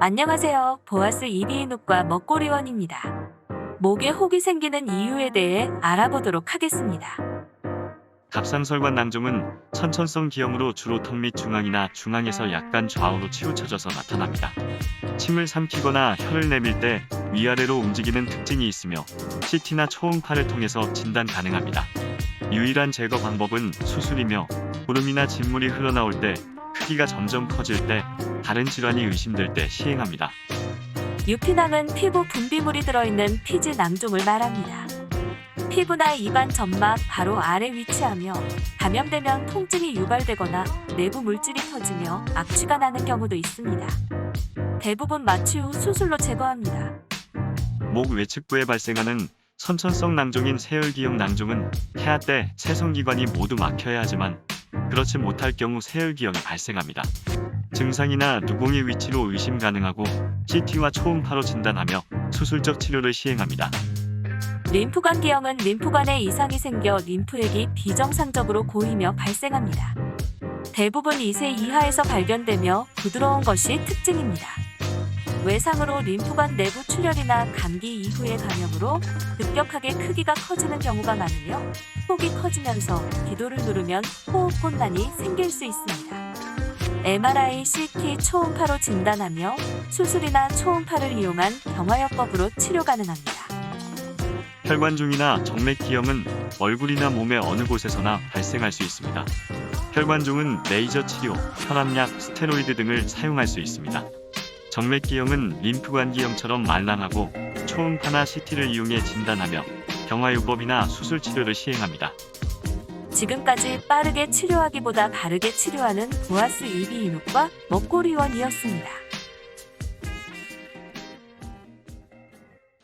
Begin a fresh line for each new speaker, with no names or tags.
안녕하세요. 보아스 이비인후과 먹고리원입니다. 목에 혹이 생기는 이유에 대해 알아보도록 하겠습니다.
갑상설관 낭종은 선천성 기형으로 주로 턱밑 중앙이나 중앙에서 약간 좌우로 치우쳐져서 나타납니다. 침을 삼키거나 혀를 내밀 때 위아래로 움직이는 특징이 있으며 CT나 초음파를 통해서 진단 가능합니다. 유일한 제거 방법은 수술이며 구름이나 진물이 흘러나올 때 크기가 점점 커질 때 다른 질환이 의심될 때 시행합니다.
유피낭은 피부 분비물이 들어있는 피지 낭종을 말합니다. 피부나 입안 점막 바로 아래 위치하며 감염되면 통증이 유발되거나 내부 물질이 터지며 악취가 나는 경우도 있습니다. 대부분 마취 후 수술로 제거합니다.
목 외측부에 발생하는 선천성 낭종인 세혈기형 낭종은 태아 때 세성기관이 모두 막혀야 하지만 그렇지 못할 경우 세혈기형이 발생합니다. 증상이나 누공의 위치로 의심 가능하고 CT와 초음파로 진단하며 수술적 치료를 시행합니다.
림프관 기형은 림프관에 이상이 생겨 림프액이 비정상적으로 고이며 발생합니다. 대부분 2세 이하에서 발견되며 부드러운 것이 특징입니다. 외상으로 림프관 내부 출혈이나 감기 이후의 감염으로 급격하게 크기가 커지는 경우가 많으며 폭이 커지면서 기도를 누르면 호흡 곤란이 생길 수 있습니다. MRI, CT, 초음파로 진단하며 수술이나 초음파를 이용한 경화요법으로 치료 가능합니다.
혈관중이나 정맥기형은 얼굴이나 몸의 어느 곳에서나 발생할 수 있습니다. 혈관중은 레이저 치료, 혈압약, 스테로이드 등을 사용할 수 있습니다. 정맥기형은 림프관기형처럼 말랑하고 초음파나 CT를 이용해 진단하며 경화요법이나 수술 치료를 시행합니다.
지금까지 빠르게 치료하기보다 바르게 치료하는 보아스 이비인후과 먹고리원이었습니다.